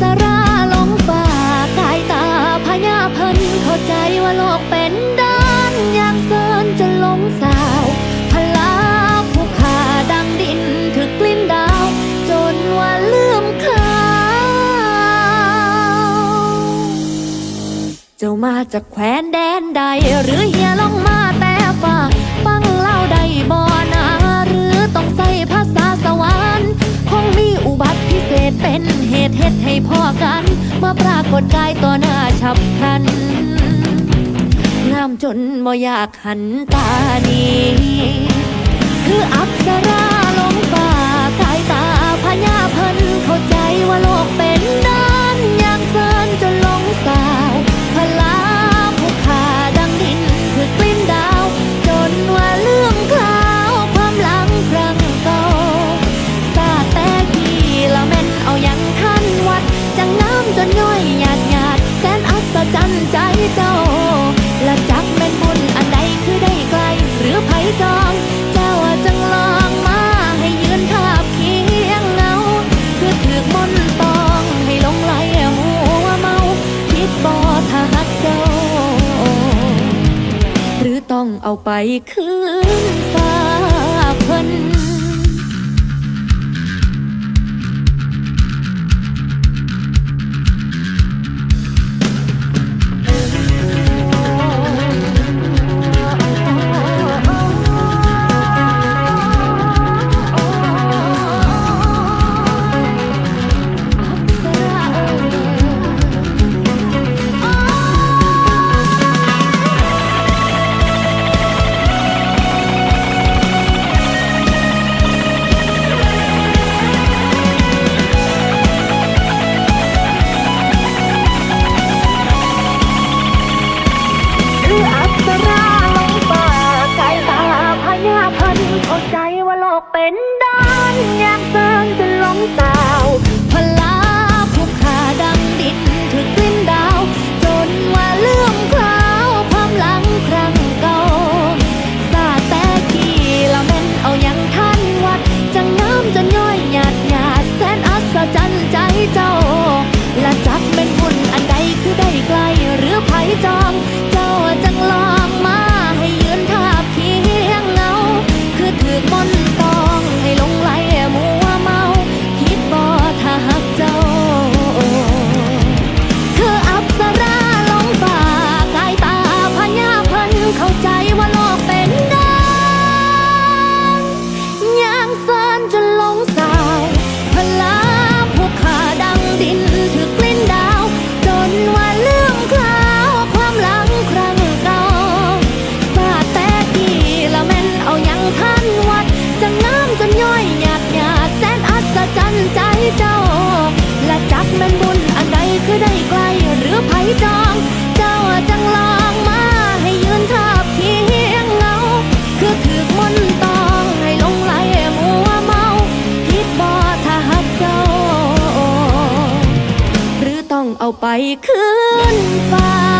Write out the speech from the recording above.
สราลงฝ่ากายตาพญาเพินเข้าใจว่าโลกเป็นด้านอย่างเซินจนลงสาวพลาผู้ขาดังดินถึกกลิ้นดาว จนว่าลืมเขาเจ้ามาจากแคว้นแดนใด หรือเฮียลงมาแต่ฝ่าฟังเล่าใดบอก เป็นเหตุเหตุให้พ่อกัน มาปรากฏกายต่อหน้าฉับพัน งามจนบ่อยากหันตานีคืออักษราลงฝ่ากายตาพญา องเอาไปคืนฝาพิ่น เอาไปคืนฟ้า